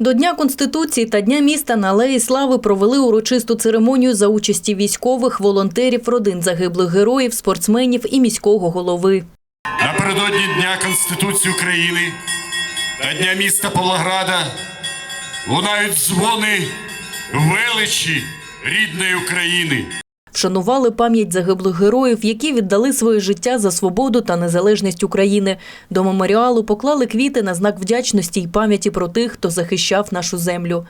До Дня Конституції та Дня міста на Алеї Слави провели урочисту церемонію за участі військових, волонтерів, родин загиблих героїв, спортсменів і міського голови. Напередодні Дня Конституції України та Дня міста Павлограда лунають дзвони величі рідної України. Вшанували пам'ять загиблих героїв, які віддали своє життя за свободу та незалежність України. До меморіалу поклали квіти на знак вдячності й пам'яті про тих, хто захищав нашу землю.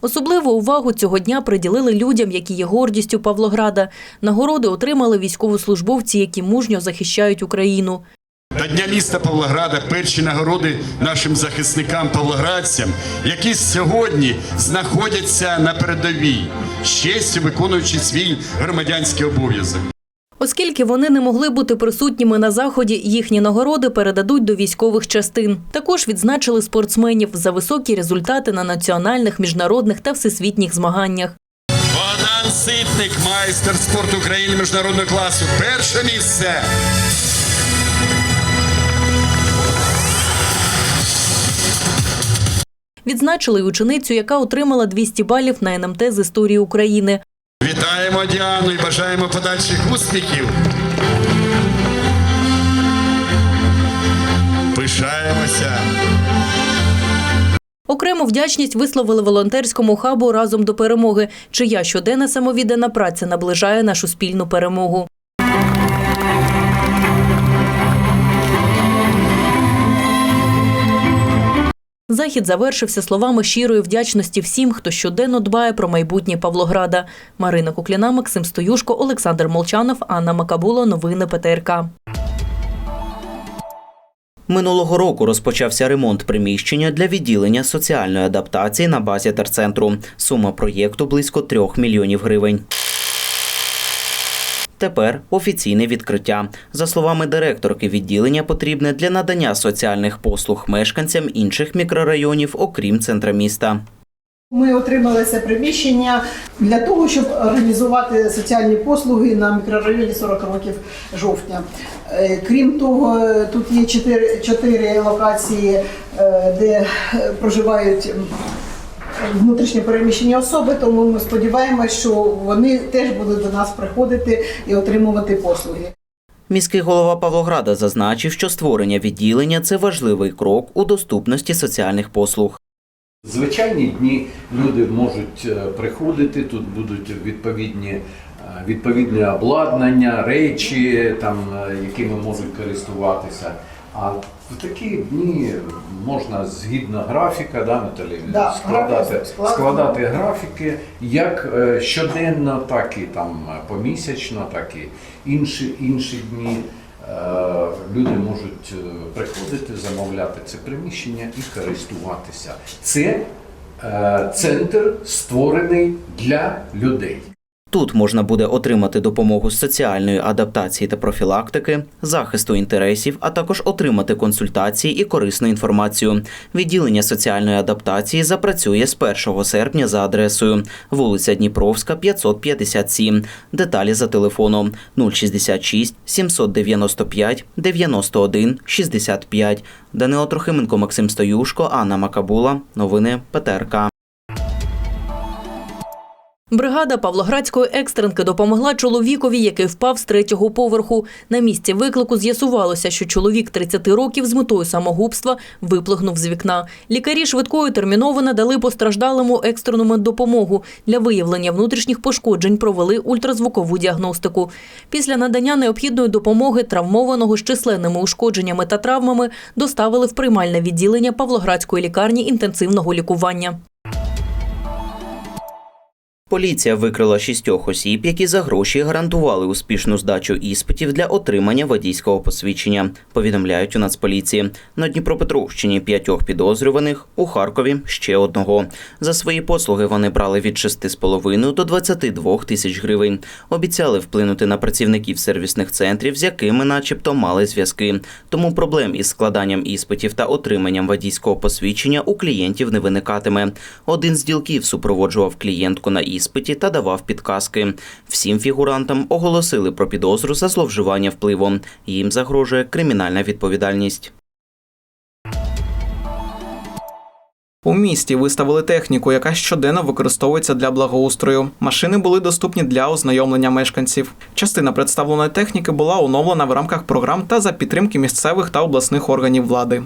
Особливу увагу цього дня приділили людям, які є гордістю Павлограда. Нагороди отримали військовослужбовці, які мужньо захищають Україну. До Дня міста Павлограда перші нагороди нашим захисникам павлоградцям, які сьогодні знаходяться на передовій, з честю виконуючи свій громадянський обов'язок. Оскільки вони не могли бути присутніми на заході, їхні нагороди передадуть до військових частин. Також відзначили спортсменів за високі результати на національних, міжнародних та всесвітніх змаганнях. Богдан Ситник, майстер спорту України міжнародного класу. Перше місце. Відзначили й ученицю, яка отримала 200 балів на НМТ з історії України. Вітаємо Діану і бажаємо подальших успіхів. Пишаємося. Окрему вдячність висловили волонтерському хабу разом до перемоги, чия щоденна самовіддана праця наближає нашу спільну перемогу. Захід завершився словами щирої вдячності всім, хто щоденно дбає про майбутнє Павлограда. Марина Кукліна, Максим Стоюшко, Олександр Молчанов, Анна Макабуло. Новини ПТРК. Минулого року розпочався ремонт приміщення для відділення соціальної адаптації на базі терцентру. Сума проєкту близько 3 мільйонів гривень. Тепер офіційне відкриття. За словами директорки відділення, потрібне для надання соціальних послуг мешканцям інших мікрорайонів, окрім центра міста. Ми отримали це приміщення для того, щоб організувати соціальні послуги на мікрорайоні 40 років жовтня. Е, Крім того, тут є чотири, локації, е, де е, проживають м, внутрішньо переміщені особи, тому ми сподіваємося, що вони теж будуть до нас приходити і отримувати послуги. Міський голова Павлограда зазначив, що створення відділення це важливий крок у доступності соціальних послуг. Звичайні дні люди можуть е, приходити, тут будуть відповідні, е, відповідне обладнання, речі, там, е, якими можуть користуватися. А в такі дні можна згідно графіка, да, Наталі, Да, складати, графік складати графіки як е, щоденно, так і там помісячно, так і інші, інші дні. Е, Люди можуть е, приходити, замовляти це приміщення і користуватися. Це центр створений для людей. Тут можна буде отримати допомогу з соціальної адаптації та профілактики, захисту інтересів, а також отримати консультації і корисну інформацію. Відділення соціальної адаптації запрацює з 1 серпня за адресою вулиця Дніпровська, 557. Деталі за телефоном 066 795 91 65. Данило Трохименко, Максим Стоюшко, Анна Макабула. Новини ПТРК. Бригада Павлоградської екстренки допомогла чоловікові, який впав з третього поверху. На місці виклику з'ясувалося, що чоловік 30 років з метою самогубства виплигнув з вікна. Лікарі швидкою терміново надали постраждалому екстрену меддопомогу. Для виявлення внутрішніх пошкоджень провели ультразвукову діагностику. Після надання необхідної допомоги травмованого з численними ушкодженнями та травмами доставили в приймальне відділення Павлоградської лікарні інтенсивного лікування. Поліція викрила шістьох осіб, які за гроші гарантували успішну здачу іспитів для отримання водійського посвідчення. Повідомляють у Нацполіції. На Дніпропетровщині п'ятьох підозрюваних, у Харкові ще одного. За свої послуги вони брали від 6,5 до 22 тисяч гривень. Обіцяли вплинути на працівників сервісних центрів, з якими, начебто, мали зв'язки. Тому проблем із складанням іспитів та отриманням водійського посвідчення у клієнтів не виникатиме. Один з ділків супроводжував клієнтку на іспиті та давав підказки. Всім фігурантам оголосили про підозру за зловживання впливом. Їм загрожує кримінальна відповідальність. У місті виставили техніку, яка щоденно використовується для благоустрою. Машини були доступні для ознайомлення мешканців. Частина представленої техніки була оновлена в рамках програм та за підтримки місцевих та обласних органів влади.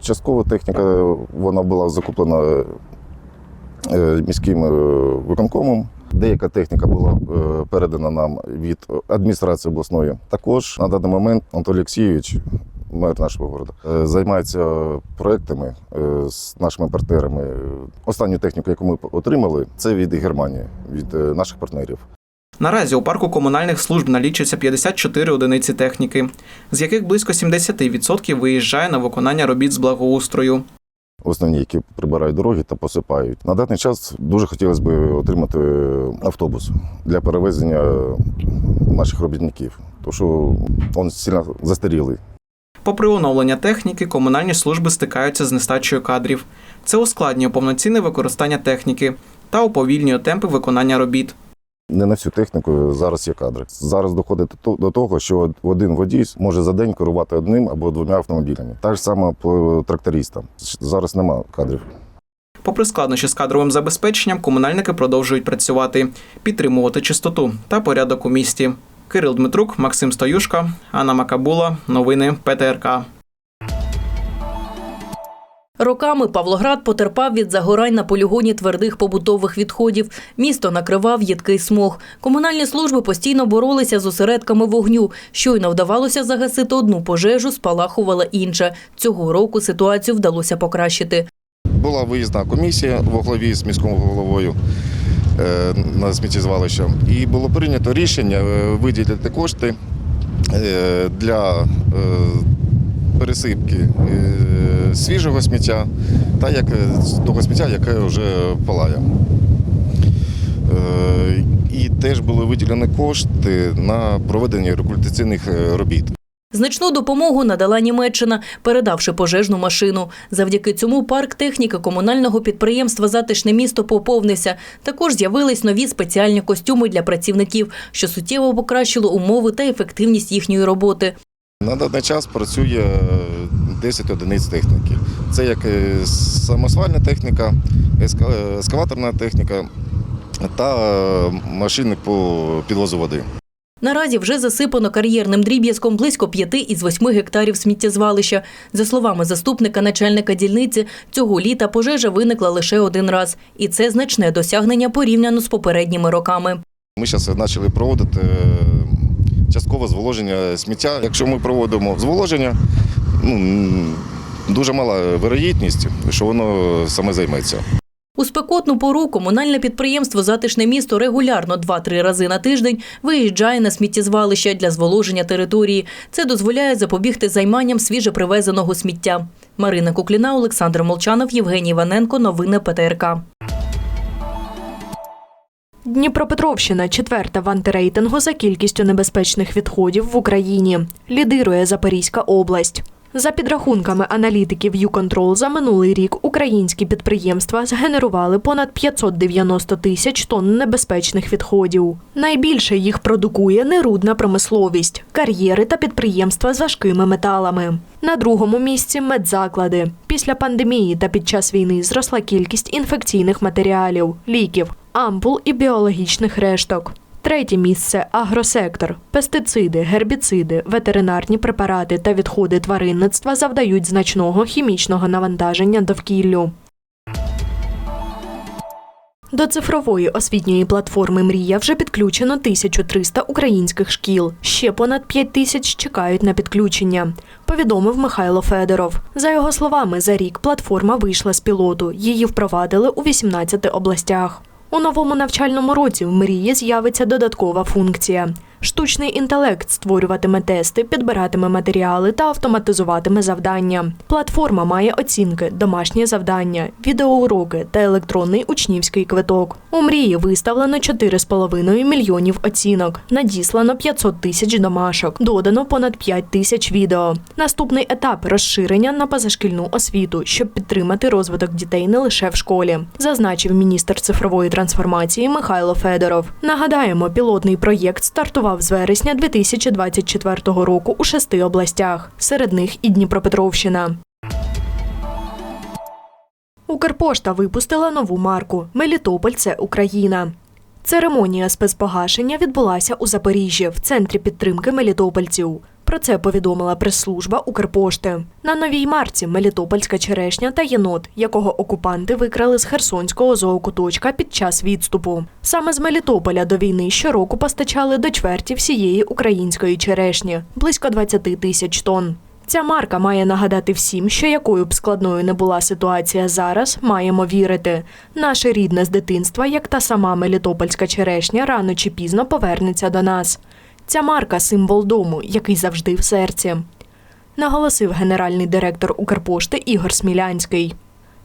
Частково техніка вона була закуплена міським е, виконкомом. Деяка техніка була е, передана нам від адміністрації обласної. Також на даний момент Анатолій Олексійович, мер нашого міста, е, займається проектами е, з нашими партнерами. Останню техніку, яку ми отримали, це від Германії, від е, наших партнерів. Наразі у парку комунальних служб налічується 54 одиниці техніки, з яких близько 70% виїжджає на виконання робіт з благоустрою. Основні, які прибирають дороги та посипають. На даний час дуже хотілося б отримати автобус для перевезення наших робітників, тому що він сильно застарілий. Попри оновлення техніки, комунальні служби стикаються з нестачею кадрів. Це ускладнює повноцінне використання техніки та уповільнює темпи виконання робіт. Не на всю техніку зараз є кадри. Зараз доходить до- того, що один водій може за день керувати одним або двома автомобілями. Так ж саме по трактористам. Зараз нема кадрів. Попри складнощі з кадровим забезпеченням, комунальники продовжують працювати, підтримувати чистоту та порядок у місті. Кирил Дмитрук, Максим Стоюшка, Анна Макабула. Новини ПТРК. Роками Павлоград потерпав від загорань на полігоні твердих побутових відходів. Місто накривав їдкий смог. Комунальні служби постійно боролися з осередками вогню. Щойно вдавалося загасити одну пожежу, спалахувала інша. Цього року ситуацію вдалося покращити. Була виїзна комісія в главі з міським головою е, на сміттєзвалище. І було прийнято рішення е, виділити кошти е, для пересипки свіжого сміття та як е, того сміття, яке вже палає. Е, І теж були виділені кошти на проведення рекультаційних е, робіт. Значну допомогу надала Німеччина, передавши пожежну машину. Завдяки цьому парк техніки комунального підприємства Затишне місто поповнився. Також з'явились нові спеціальні костюми для працівників, що суттєво покращило умови та ефективність їхньої роботи. На даний час працює 10 одиниць техніки. Це як е, самосвальна техніка, ескаваторна техніка та е, машини по підвозу води. Наразі вже засипано кар'єрним дріб'язком близько 5 із 8 гектарів сміттєзвалища. За словами заступника начальника дільниці, цього літа пожежа виникла лише один раз. І це значне досягнення порівняно з попередніми роками. Ми зараз почали проводити е, часткове зволоження сміття. Якщо ми проводимо зволоження, ну, дуже мала вирогідність, що воно саме займеться. У спекотну пору комунальне підприємство Затишне місто регулярно 2-3 рази на тиждень виїжджає на сміттєзвалища для зволоження території. Це дозволяє запобігти займанням свіжепривезеного сміття. Марина Кукліна, Олександр Молчанов, Євгеній Іваненко. Новини ПТРК. Дніпропетровщина четверта в антирейтингу за кількістю небезпечних відходів в Україні. Лідирує Запорізька область. За підрахунками аналітиків «Юконтрол» за минулий рік українські підприємства згенерували понад 590 тисяч тонн небезпечних відходів. Найбільше їх продукує нерудна промисловість, кар'єри та підприємства з важкими металами. На другому місці медзаклади. Після пандемії та під час війни зросла кількість інфекційних матеріалів, ліків, ампул і біологічних решток. Третє місце агросектор. Пестициди, гербіциди, ветеринарні препарати та відходи тваринництва завдають значного хімічного навантаження довкіллю. До цифрової освітньої платформи Мрія вже підключено 1300 українських шкіл. Ще понад 5 тисяч чекають на підключення. Повідомив Михайло Федоров. За його словами, за рік платформа вийшла з пілоту. Її впровадили у 18 областях. У новому навчальному році в мрії з'явиться додаткова функція Штучний інтелект створюватиме тести, підбиратиме матеріали та автоматизуватиме завдання. Платформа має оцінки, домашнє завдання, відеоуроки та електронний учнівський квиток. У мрії виставлено 4,5 мільйонів оцінок, надіслано 500 тисяч домашок, додано понад 5 тисяч відео. Наступний етап розширення на позашкільну освіту, щоб підтримати розвиток дітей не лише в школі, зазначив міністр цифрової трансформації Михайло Федоров. Нагадаємо, пілотний проєкт стартував з вересня 2024 року у шести областях, серед них і Дніпропетровщина. Укрпошта випустила нову марку Мелітополь це Україна. Церемонія спецпогашення відбулася у Запоріжжі в центрі підтримки мелітопольців. Про це повідомила прес-служба Укрпошти. На новій марці Мелітопольська черешня та єнот, якого окупанти викрали з Херсонського зоокуточка під час відступу. Саме з Мелітополя до війни щороку постачали до чверті всієї української черешні близько 20 тисяч тонн. Ця марка має нагадати всім, що якою б складною не була ситуація зараз, маємо вірити. Наше рідне з дитинства, як та сама мелітопольська черешня, рано чи пізно повернеться до нас. Ця марка символ дому, який завжди в серці. Наголосив генеральний директор Укрпошти Ігор Смілянський.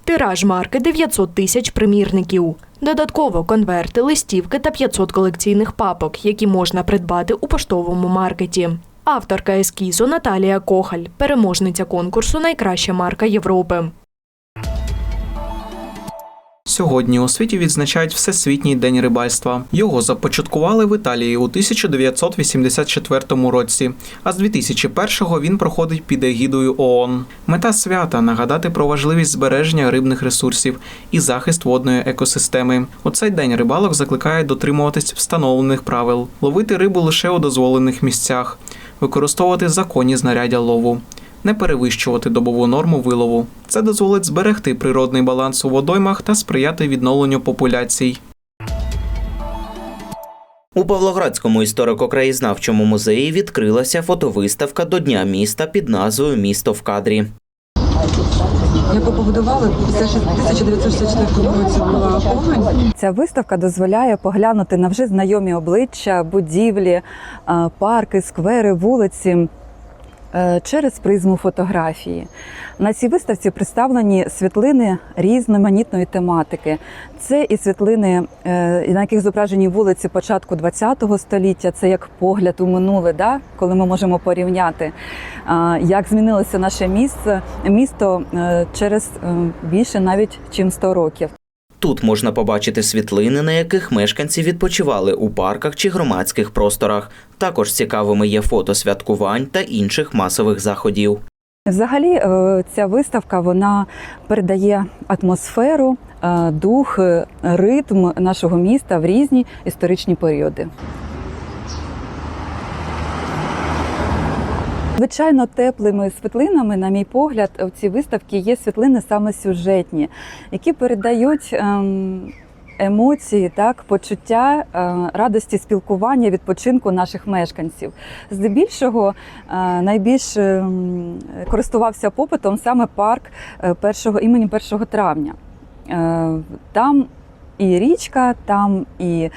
Тираж марки 900 тисяч примірників. Додатково конверти, листівки та 500 колекційних папок, які можна придбати у поштовому маркеті. Авторка ескізу Наталія Кохаль, переможниця конкурсу Найкраща марка Європи. Сьогодні у світі відзначають Всесвітній день рибальства. Його започаткували в Італії у 1984 році, а з 2001-го він проходить під егідою ООН. Мета свята нагадати про важливість збереження рибних ресурсів і захист водної екосистеми. У цей день рибалок закликають дотримуватись встановлених правил, ловити рибу лише у дозволених місцях, використовувати законні знаряддя лову не перевищувати добову норму вилову. Це дозволить зберегти природний баланс у водоймах та сприяти відновленню популяцій. У Павлоградському історико-краєзнавчому музеї відкрилася фотовиставка до Дня міста під назвою Місто в кадрі. Яку побудували після 1964 році була погань. Ця виставка дозволяє поглянути на вже знайомі обличчя, будівлі, е, парки, сквери, вулиці. Е, Через призму фотографії на цій виставці представлені світлини різноманітної тематики. Це і світлини, е, на яких зображені вулиці початку ХХ століття. Це як погляд у минуле, да? коли ми можемо порівняти, як змінилося наше місце, місто е, через е, більше навіть чим 100 років. Тут можна побачити світлини, на яких мешканці відпочивали у парках чи громадських просторах. Також цікавими є фото святкувань та інших масових заходів. Взагалі, е, ця виставка вона передає атмосферу, е, дух, е, ритм нашого міста в різні історичні періоди. Звичайно, теплими світлинами, на мій погляд, в цій виставці є світлини саме сюжетні, які передають ем, емоції, так, почуття е, радості спілкування, відпочинку наших мешканців. Здебільшого е, найбільш ем, користувався попитом саме парк е, першого імені 1 травня. Там і річка, там і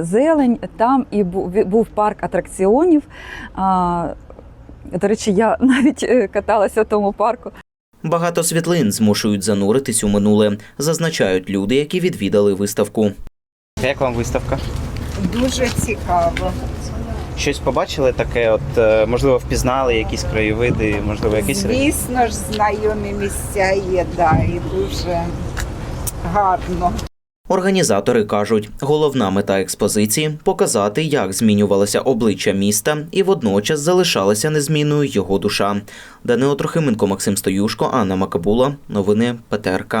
зелень, там і був парк атракціонів. До речі, я навіть е, каталася в тому парку. Багато світлин змушують зануритись у минуле, зазначають люди, які відвідали виставку. Як вам виставка? Дуже цікаво. Щось побачили таке, от е, можливо, впізнали якісь краєвиди, можливо, якісь ри- Звісно ж, знайомі місця є, да, і дуже гарно. Організатори кажуть, головна мета експозиції показати, як змінювалося обличчя міста, і водночас залишалася незмінною його душа. Данило Трохименко, Максим Стоюшко, Анна Макабула. Новини ПТРК.